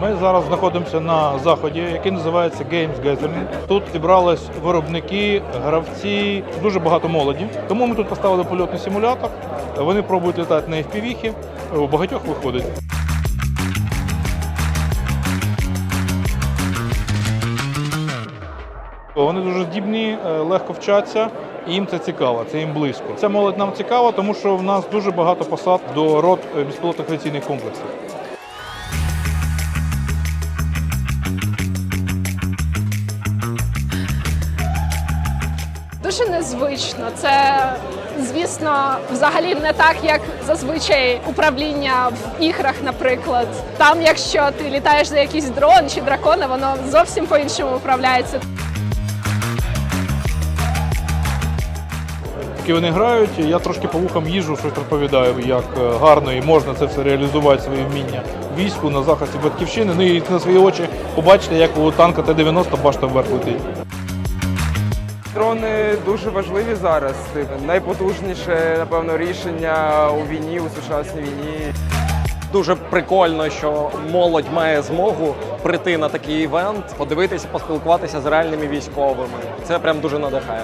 Ми зараз знаходимося на заході, який називається Games Gathering. Тут зібрались виробники, гравці, дуже багато молоді. Тому ми тут поставили польотний симулятор. Вони пробують літати на FPV, у багатьох виходить. Вони дуже здібні, е, легко вчаться, і їм це цікаво, це їм близько. Ця молодь нам цікава, тому що в нас дуже багато посад до рот е, безпілотних авіаційних комплексів. Дуже незвично. Це, звісно, взагалі не так, як зазвичай управління в іграх, наприклад. Там, якщо ти літаєш за якийсь дрон чи дракона, воно зовсім по-іншому управляється. Поки вони грають, я трошки по вухам їжу, щось розповідаю, як е, гарно і можна це все реалізувати, свої вміння війську на захисті батьківщини. Ну і на свої очі побачите, як у танка Т-90 башта вверх летить. Дрони дуже важливі зараз. Найпотужніше, напевно, рішення у війні, у сучасній війні. Дуже прикольно, що молодь має змогу прийти на такий івент, подивитися, поспілкуватися з реальними військовими. Це прям дуже надихає.